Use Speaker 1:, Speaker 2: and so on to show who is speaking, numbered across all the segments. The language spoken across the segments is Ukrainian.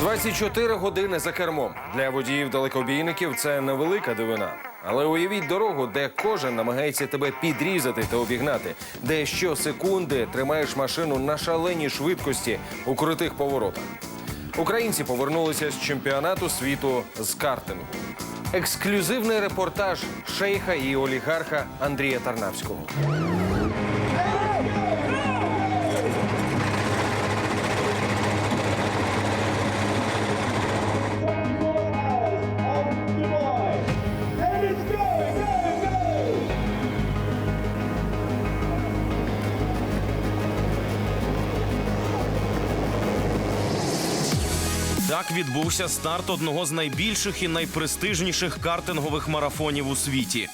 Speaker 1: 24 години за кермом для водіїв далекобійників це невелика дивина. Але уявіть дорогу, де кожен намагається тебе підрізати та обігнати, де щосекунди тримаєш машину на шаленій швидкості у крутих поворотах. Українці повернулися з чемпіонату світу з картингу. Ексклюзивний репортаж шейха і олігарха Андрія Тарнавського.
Speaker 2: Так відбувся старт одного з найбільших і найпрестижніших картингових марафонів у світі.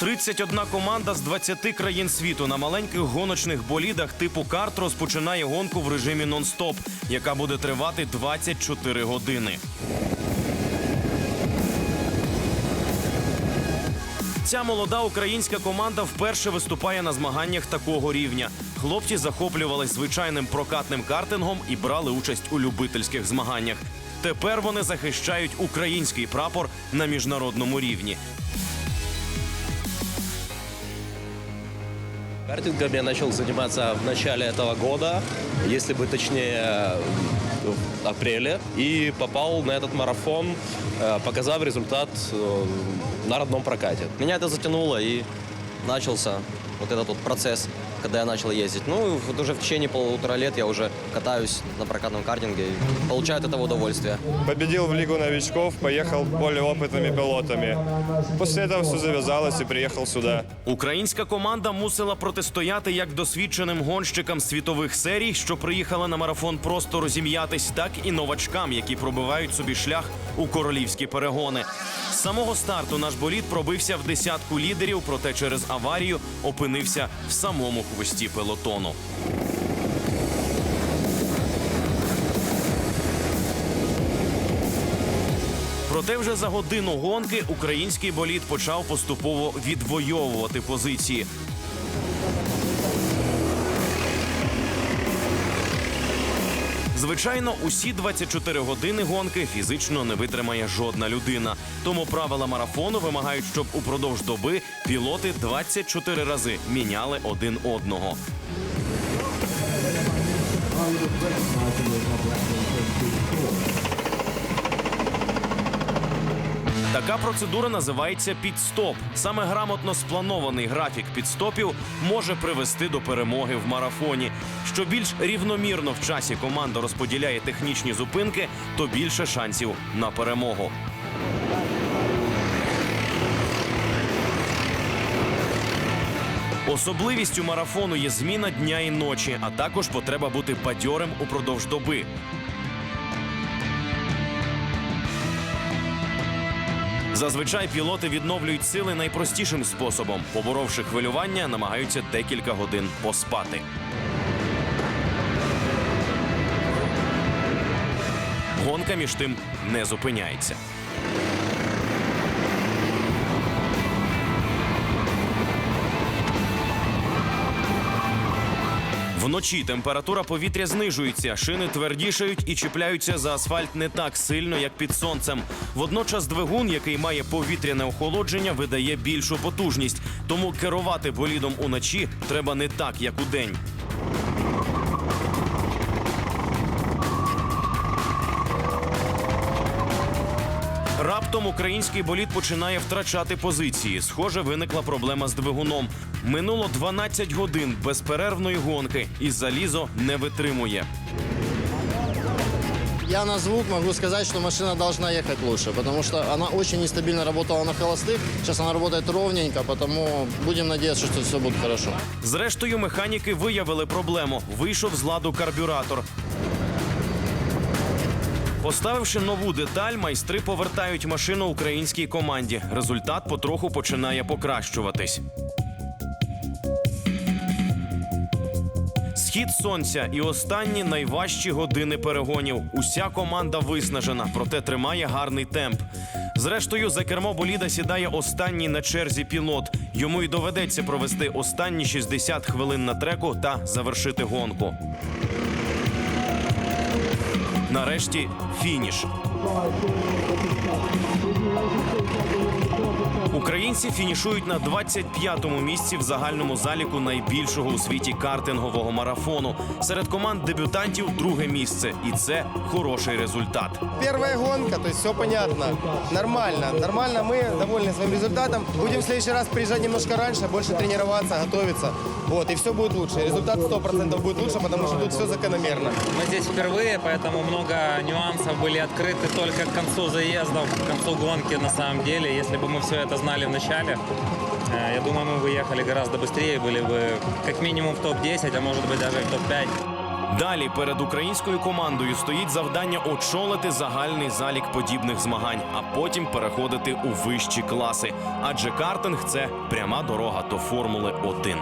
Speaker 2: «31 команда з 20 країн світу на маленьких гоночних болідах типу карт розпочинає гонку в режимі нон-стоп, яка буде тривати 24 години. Ця молода українська команда вперше виступає на змаганнях такого рівня. Хлопці захоплювались звичайним прокатним картингом і брали участь у любительських змаганнях. Тепер вони захищають український прапор на міжнародному рівні.
Speaker 3: Картингом я начал заниматься в начале этого года, если бы точнее в апреле, и попал на этот марафон, э, показав результат э, на родном прокате. Меня это затянуло и начался вот этот вот процесс, когда я начал ездить. Ну, и вот уже в течение полутора лет я уже катаюсь на прокатном картинге и получаю от этого удовольствие.
Speaker 4: Победил в Лигу новичков, поехал более опытными пилотами. После этого все завязалось и приехал сюда.
Speaker 2: Українська команда мусила протистояти як досвідченим гонщикам світових серій, що приїхали на марафон просто розім'ятись, так і новачкам, які пробивають собі шлях у королівські перегони. З самого старту наш болід пробився в десятку лідерів, проте через аварію опинився в самому хвості пелотону. Проте вже за годину гонки український болід почав поступово відвоювати позиції. Звичайно, усі 24 години гонки фізично не витримає жодна людина. Тому правила марафону вимагають, щоб упродовж доби пілоти 24 рази міняли один одного. Така процедура називається підстоп. Саме грамотно спланований графік підстопів може привести до перемоги в марафоні. Що більш рівномірно в часі команда розподіляє технічні зупинки, то більше шансів на перемогу. Особливістю марафону є зміна дня і ночі, а також потреба бути бадьорим упродовж доби. Зазвичай пілоти відновлюють сили найпростішим способом. Поборовши хвилювання, намагаються декілька годин поспати. Гонка між тим не зупиняється. Вночі температура повітря знижується, шини твердішають і чіпляються за асфальт не так сильно, як під сонцем. Водночас двигун, який має повітряне охолодження, видає більшу потужність. Тому керувати болідом уночі треба не так, як удень. Раптом український болід починає втрачати позиції. Схоже, виникла проблема з двигуном. Минуло 12 годин безперервної гонки, і залізо не витримує.
Speaker 5: Я на звук могу сказать, что машина должна ехать лучше, потому что она очень нестабильно работала на холостых. Сейчас она работает ровненько, потому будем надеяться, что все будет хорошо.
Speaker 2: Зрештою, механіки виявили проблему. Вийшов з ладу карбюратор. Поставивши нову деталь, майстри повертають машину українській команді. Результат потроху починає покращуватись. Схід сонця і останні найважчі години перегонів. Уся команда виснажена, проте тримає гарний темп. Зрештою, за кермо боліда сідає останній на черзі пілот. Йому й доведеться провести останні 60 хвилин на треку та завершити гонку. Нарешті фініш. Українці фінішують на 25-му місці в загальному заліку найбільшого у світі картингового марафону. Серед команд дебютантів друге місце, і це хороший результат.
Speaker 6: Первая гонка, то есть все понятно. Нормально. Нормально, мы довольны своим результатом. Будем в следующий раз приезжать немножко раньше, больше тренироваться, готовиться. Вот, и все будет лучше. Результат 100% будет лучше, потому что тут все закономерно.
Speaker 7: Мы здесь впервые, поэтому много нюансов были открыты только к концу заездов, к концу гонки на самом деле. Если бы мы все это знали в начале, э, я думаю, мы выехали гораздо быстрее, были бы как минимум в топ-10, а может быть даже и в топ-5.
Speaker 2: Далі перед українською командою стоїть завдання очолити загальний залік подібних змагань, а потім переходити у вищі класи. Адже картинг це пряма дорога до Формули 1.